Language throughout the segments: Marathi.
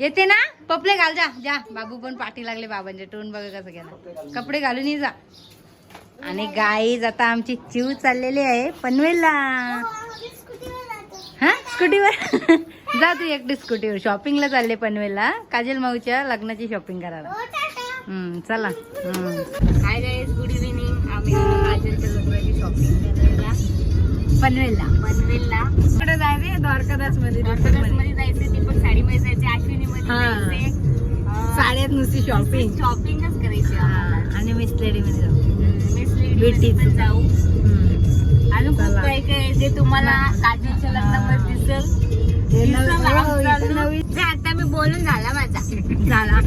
येते ना? कपडे घाल जा. जा. बाबू पण पाठी लागले बाबांचे. टोन बघा कसं गेला कपडे घालून ये जा. आणि गाईज आता आमची चिव चाललेली आहे पनवेलला. हा? स्कूटीवर? जा तू एकटी स्कूटीवर. शॉपिंगला चालले पनवेलला. काजल माऊच्या लग्नाची शॉपिंग करायला. हम्म, चला. हाय गाईज गुड इव्हिनिंग आम्ही काजलच्या लग्नाची शॉपिंग पनवेलला. पनवेलला. इकडे जायचे द्वारकादासमध्ये मध्ये जायचं ती पण साडी मध्ये जायचे अश्विनी मध्ये हा. जायचे. साड्यात नुसती शॉपिंग शॉपिंगच करायची आम्हाला. आणि मिस लेडी मध्ये जाऊ. हम्म, मिस लेडी भेटीच. मध्ये पण जाऊ. हम्म. अजून खूप चला. काही काही जे तुम्हाला काजलच्या लग्नामध्ये दिसेल. हे नवीन- दिसेल हो, आमचं इथं नवीन जे आता मी बोलून झाला माझा. झाला.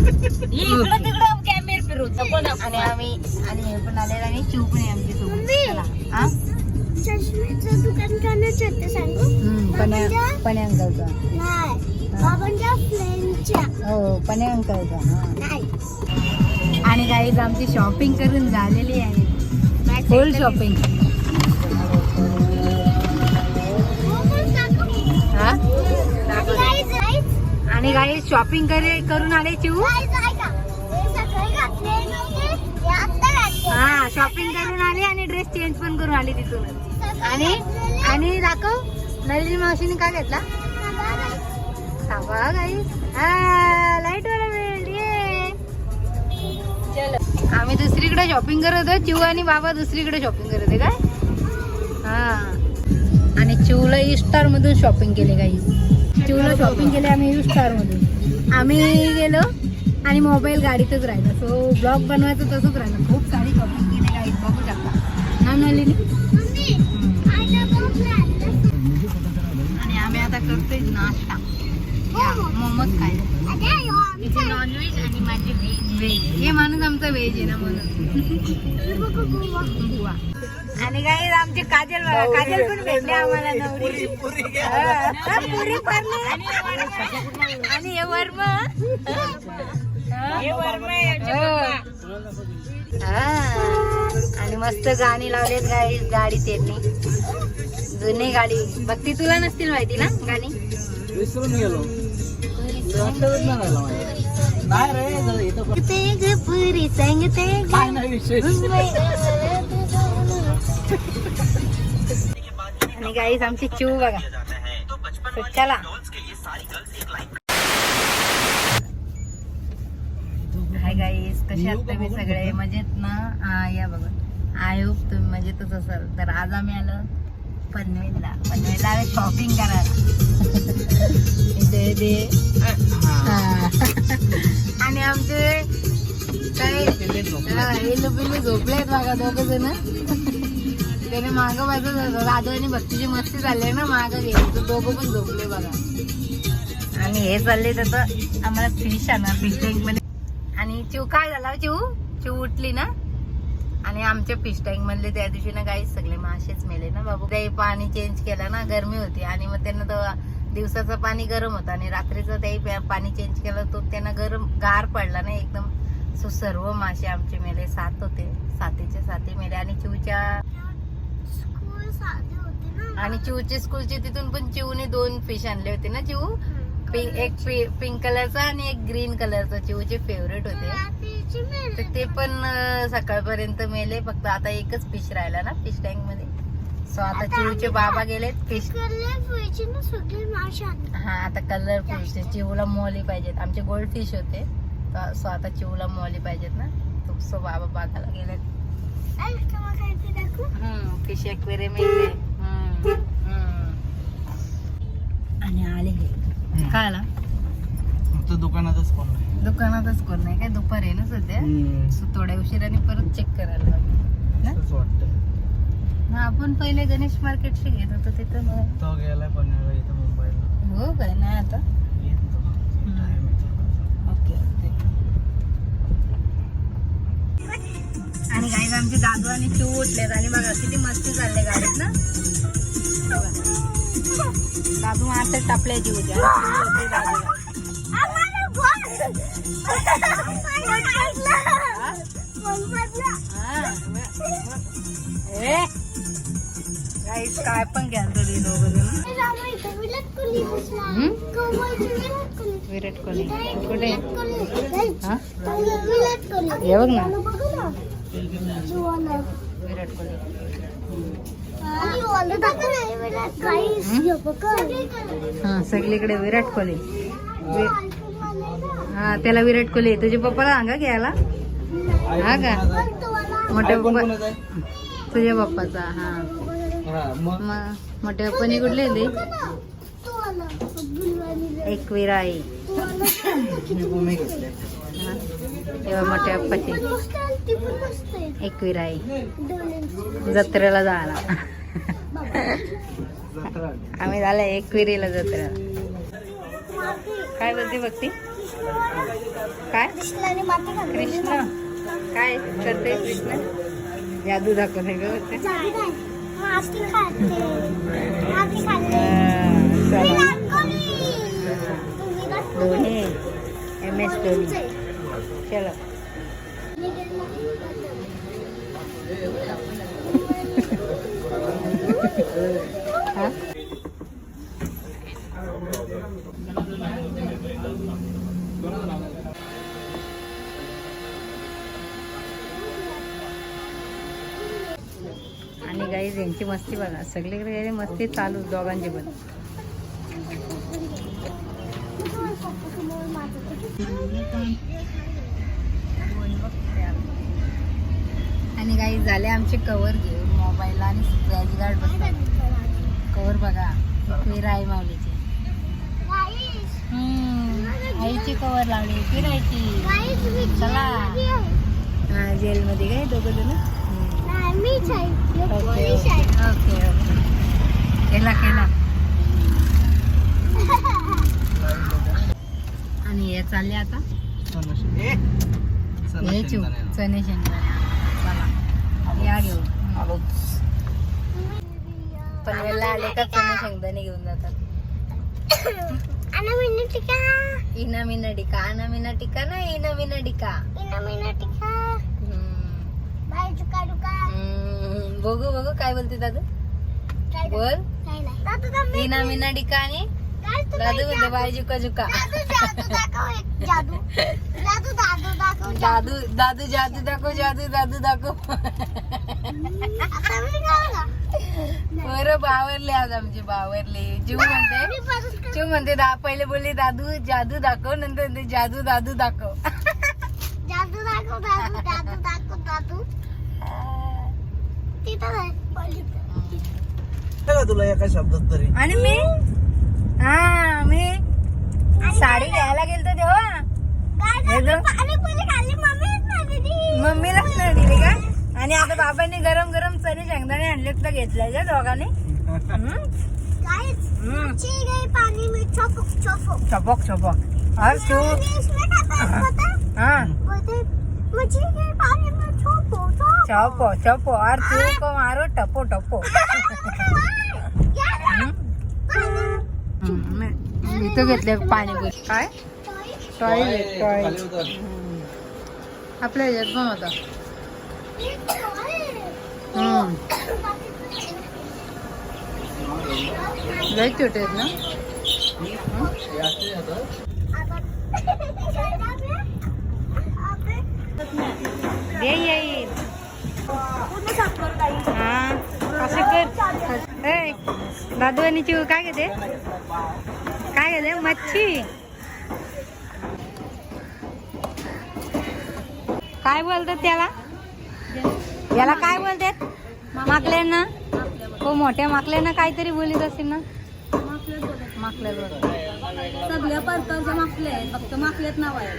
ये इकडं तिकडं कॅमेरा फिरवतो. पण आणि आम्ही आणि हे पण आलेलं आणि चिव पण आहे आमची सोबत. चला. हा? चष्म्याचं दुकान करण्याचं होतं सांगू? हम्म, नाही बाबांच्या फ्रेंडच्या हो अंकलचा आणि काही आमची शॉपिंग करून झालेली आहे. फुल शॉपिंग हा? आणि काही शॉपिंग करे करून आले चिऊ. हे शॉपिंग करून आली आणि ड्रेस चेंज पण करून आली तिथून आणि. आणि दाखव. नलिनी मावशीने काय घेतला. थांबा काही हा लाइट वाला वेळ आम्ही दुसरीकडे शॉपिंग करत होतो. चिऊ आणि बाबा दुसरीकडे शॉपिंग करत होते काय? हा. आणि चिवला ई स्टार मधून शॉपिंग केले काही चिवला शॉपिंग केले आम्ही यू स्टार मधून. आम्ही गेलो आणि मोबाईल गाडीतच राहिला. सो ब्लॉग बनवायचं तसंच राहिलं. खूप सारी शॉपिंग केली काही बघू शकता. ना नलिनी. आणि आम्ही आता करतोय नाश्ता. या, मोमोज खायला अरे, ह्यो आमचा आहे. नॉनव्हेज आणि माझी व्हेज व्हेज हे माणूस आमचा व्हेज आहे ना म्हणून. हे गोवा. आणि काही आमचे काजल बघा. काजल पण भेटले आम्हाला नवरी? हा, पुरी. आणि हे वर्म. हे वर्म. आणि मस्त गाणी लावलेत गाडी गाडी त्यांनी जुनी गाडी. भक्ती तुला नसतील माहिती ना गाणी? विसरून गेलो. पुरी सांगते आणि गाईस आमची चिव बघा. चला. हाय गाईस कसे आहात तुम्ही सगळे? मजेत ना? या बघा. आय होप तुम्ही मजेतच असाल. तर आज आम्ही आलो पनवेलला. पनवेलला शॉपिंग करायला. आणि आमचे काय पिल्लू झोपलेत बघा दोघ जण त्याने मागं माझं राधव आणि भक्तीची मस्ती चालली ना मागं गेली दोघं पण झोपले बघा. आणि हे चालले तर आम्हाला फिश आणा फिश टँकमध्ये. आणि चिव काय झाला? चिव चिव उठली ना? आणि आमच्या फिश टँक मधले त्या दिवशी ना काही सगळे मासेच मेले ना बाबू. ते पाणी चेंज केलं ना गरमी होती. आणि मग त्यांना तो दिवसाचं पाणी गरम होतं आणि रात्रीचं ते प्या- पाणी चेंज केलं तो त्यांना गरम गार पडला ना एकदम. सो सर्व मासे आमचे मेले. सात होते. सातीचे साती मेले. आणि चिवच्या. आणि चिवची स्कूलची तिथून पण चिवने दोन फिश आणले होते ना चिव पिंक एक पिंक कलरचा आणि एक ग्रीन कलरचा चिवचे फेवरेट होते. तर ते पण सकाळपर्यंत मेले. फक्त आता एकच फिश राहिला ना फिश टँकमध्ये. सो आता चिवचे बाबा गेलेत फिश. हा आता कलरफुलचे चिवला मोली पाहिजेत. आमचे गोल्ड फिश होते सो आता चिवला मोली पाहिजेत ना. तो सो बाबा बागाला गेलेत? फिश एक्वेरियम आणि आले आला? फक्त दुकानातच कोण नाही. दुकानातच कोण नाही. काय दुपार आहे ना सध्या. सो थोड्या उशिराने परत चेक करायला लागेल ना? आपण पहिले गणेश मार्केटशी घेत होतो तिथं मग. तो गेलाय पनवेलला इथं मुंबईला. हो काय नाही आता. ओके आणि काही आमचे दादू आणि चिव उठलेत आणि बघा किती मस्ती चालले गाडीत ना? मग म्हटलं, हा. ए गाईस काय पण घ्याल तरी दोघं विराट कोहली. कुठे. हा? बघ ना. विराट कोहली. हे सगळीकडे विराट कोहली. हा त्याला विराट कोहली तुझे पप्पाला सांगा घ्यायला. हा का? मोठ्या पप्पा? तुझ्या पप्पाचा हा. मग? मग मोठ्या पप्पानी कुठले ते. एक विराई हा. तेव्हा मोठ्या पप्पाची. पण मस्त आहे, ती पण मस्त आहे. एक विराई. दोन्ही. जत्रेला जायला. आम्ही झालं एक विरीला जत्रेला काय बोलते बघती काय. कृष्ण. काय करते कृष्ण? जादू दाखवते. हा, Kohli. Dhoni M S Dhoni. चलो आणि गाई यांची मस्ती बघा. सगळीकडे गाई मस्ती चालू दोघांची पण आणि काही झाले आमचे कवर घेऊन मोबाईलला आणि स्क्रॅच गार्ड बसतात कवर बघा. फिर आहे माऊलीची. आईची कवर लावली फिरायची चला. हा जेलमध्ये काय दोघं जण? Okay okay. केला केला. आणि हे चालले आता? हे. चणे शेंगदाणे. या घेऊन पनवेलला आले का शेंगदाणे घेऊन जातात? इना मिना टिका आना मिना टिका ना इना मिना टिका. बघू बघू काय बोलते दादू? बोल. इना मिना टिका आणि दादू बोलते बाय झुका जादू दादू दाखव दादू दादू जादू दाखव जादू दादू दाखव? बरं बावरले आज आमचे बावरले. जीव म्हणते चिव म्हणते दा पहिले बोलले दादू जादू दाखव नंतर म्हणते जादू दादू दाखव. जादू दाखव दादू दादू दाखव दादू. तिथं तुला एका शब्दात तरी. आणि मी? हा मी साडी घ्यायला गेलतो तेव्हा. काय हे झालं? गं? पाणीपुरी खाल्ली. मम्मीच नाही दिली. का? आणि आता बाबांनी गरम गरम चणे शेंगदाणे आणले तर घेतले का दोघांनी. चौपक चौपक. और तू? इसमें क्या था पता हाँ. बोलते मुझे गई पानी में चौपो चौपो. चपो चपो. और तू को मारो टपो टपो यार हम्म? हम्म, मी- इथं घेतले पाणीपुरी काय? टॉयलेट उतर. आपल्या ह्याच्यात पण होता. लय छोटे आहेत ना? येईल हा असं कर. ए, दादू आणि चिव काय घेते? काय घेते मच्छी. काय बोलतात त्याला? याला काय बोलतात? माकल्यांना? हो मोठ्या माकल्यांना काहीतरी बोलीत असेल ना? माकल्या सगळ्या प्रकारच्या माकले फक्त माकल्यात नाव आहे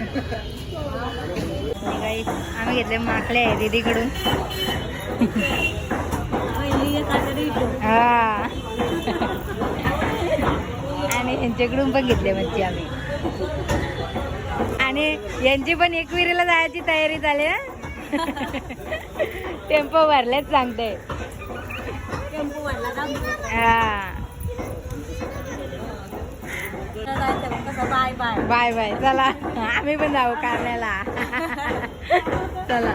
आम्ही घेतले माकले दीदीकडून. हा. यांच्याकडून पण घेतले मच्छी आम्ही. आणि यांची पण एकविरीला जायची तयारी झाली ना टेम्पो भरलेच सांगते. हा. Bye bye. Bye bye. चला. आम्ही पण जाऊ कारण्याला चला.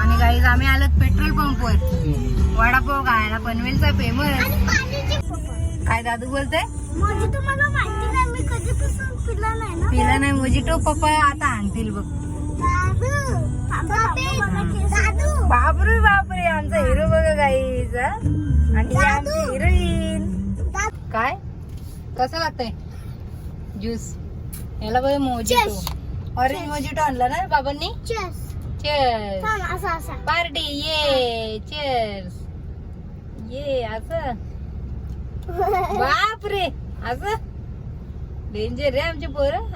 आणि गाईज आम्ही आलोत पेट्रोल पंपवर. वडापाव खायला. पनवेलचा फेमस आणि पाण्याची काय दादू बोलते तुम्हाला माहिती नाही मी कधी तसं पिला नाही ना? पिला नाही मोजिटो पप्पा आता आणतील बघ. दादू बापरे बापरे आमचा हिरो बघा गाईज आणि आमची हिरोईन. काय? कसं लागतंय ज्यूस याला बघ मोजिटो. ऑरेंज मोजिटो आणला ना बाबांनी? चेस चेअर्स पार्टी ये चेअर्स ये असं. बापरे. असं? डेंजर रे आमचे पोरं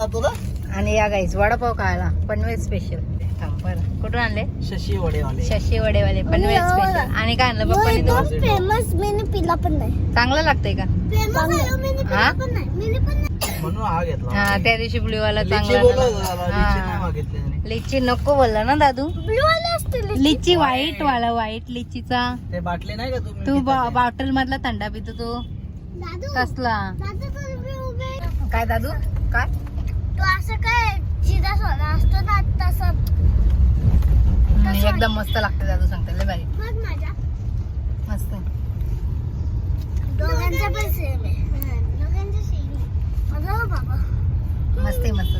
हा? तुला? आणि या गाईस वडापाव खायला पनवेल स्पेशल थांब बरं. कुठून आणले? शशी वडेवाले. शशी वडेवाले पनवेल स्पेशल आणि काय आणलं तो फेमस मी पिला पण नाही. चांगलं लागतंय का? हा? पिला पण नाही. मी पण नाही. म्हणून हा घेतला. हा त्या दिवशी ब्ल्यूवाला लिची चांगला लिची नको बोलला ना दादू? लिची. व्हाईट वाला व्हाईट लिचीचा. ते बाटली नाही का तुम्ही तू? बॉटल मधला थंडा पितो तो. कसला? काय दादू? काय? तू असं काय जिरा सोडा असतो ना तसं. हम्म, एकदम मस्त लागतं दादू सांगते लय भारी. बघ माझ्या. मस्त. दोघांचं पण सेम आहे. दोघांचं सेम आहे. अगं बाबा. मस्त आहे मस्त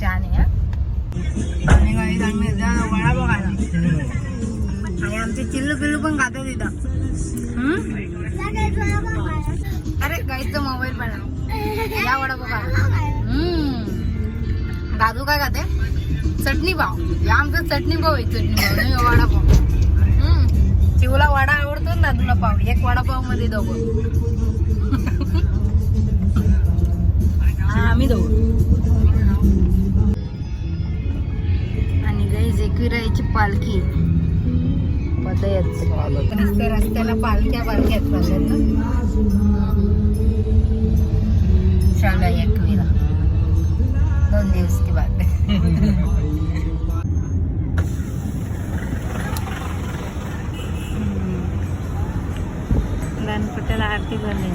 छान आहे हा. आणि आम्ही आणि आमचे चिल्लू पिल्लू पण खातात तिथं हम्म? सगळ्यात वेळा बघ माझ्या. अरे गाईचा मोबाईल पण आहे. या वडापाव खायला हम्म. दादू काय खाते? चटणी पाव. या आमचं चटणी पाव आहे चटणी पाव नाही वडापाव हम्म. शिवला वडा आवडतो ना दादूला पाव. एक वडापावमध्ये दोघं. हा, आम्ही दोघं. आणि गाईज एकविराईची पालखी. पदयात्रा रस्त्या रस्त्याला पालख्या पालख्या चालल्यात चला एकविरा दोन दिवस की बाद गणपतीला आरती झाली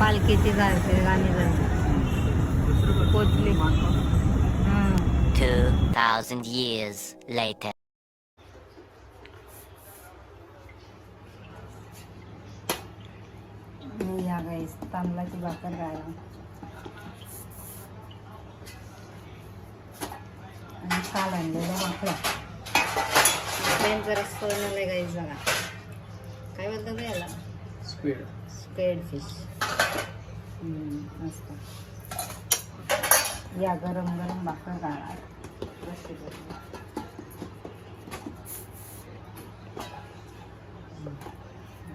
पालखीची जायचे गाणी झाली पोचली हम्म. 2,000 years later. मी या गाईस तांदळाची भाकर खायला आणि काल आणलेलं माकडा त्यांचा रस्ता बनवलाय गाईस बघा काय बोलतात रे याला? स्पीड स्पेड फिश मस्त. या गरम गरम भाकर खाणार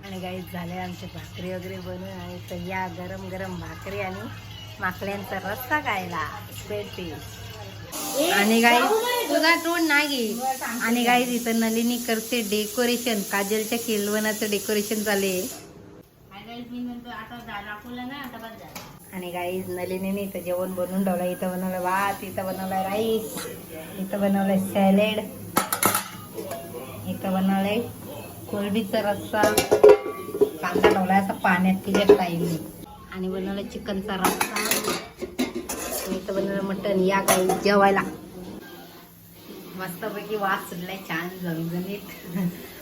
आणि काही झाले आमचे भाकरी वगैरे बनवून आणि तर या गरम गरम भाकरी आणि माकड्यांचा रस्ता खायला. फिश आणि गाई तुझा तोंड नाही. आणि गाई इथं नलिनी करते डेकोरेशन काजलच्या केलवनाचं डेकोरेशन चालू आणि गाई नलिनीने इथं जेवण बनवून ठेवलं. इथं बनवलं भात इथं बनवलाय राईस इथं बनवलंय सॅलेड इथं बनवलंय कोरडीचा रस्सा. कांदा लावला असा पाण्यात तिच्या टाईमने आणि बनवलं चिकनचा रस्सा. इथं बनवलं मटन या काही जेवायला. मस्तपैकी वास सुटलाय छान झणझणीत.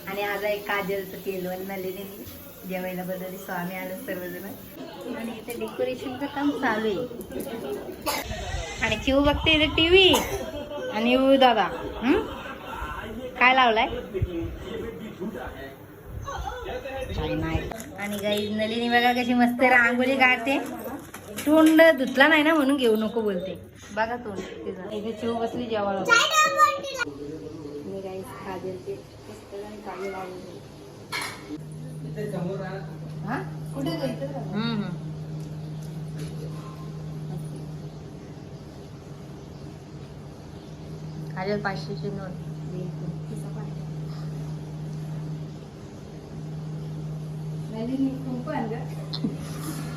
आणि आज आहे काजलचं केलवण मी जेवायला बदलली स्वामी आलो सर्वजण. आणि इथे डेकोरेशनचं काम चालू आहे. आणि चिऊ बघते इथे टीव्ही आणि येऊ दादा. काय लावलाय? आणि गाई नलिनी बघा कशी मस्त रांगोळी काढते. तोंड धुतला नाही ना म्हणून घेऊ नको बोलते. बघा तोंड तिचं. इथे बसली जेवायला. गाई काजल लावलेली. हा? कुठे जायचं काजल पाचशेची नोट. नलिनी कुंपण ग.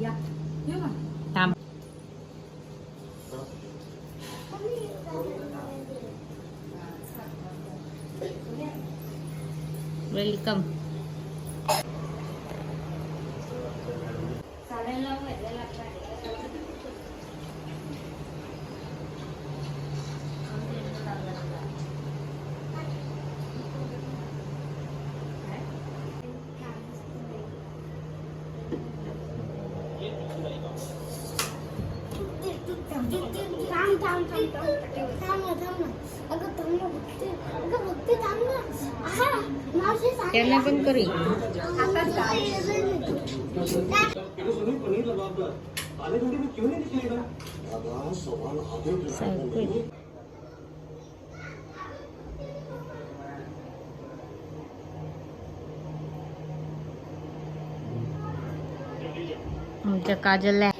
या. येऊ का? थांब वेलकम थांब थांब थांब थांब थांब ना थांब ना अगं थांब ना बघते अगं बघते थांब ना आहा मावशी सांग त्यांना पण करी आमच्या काजलला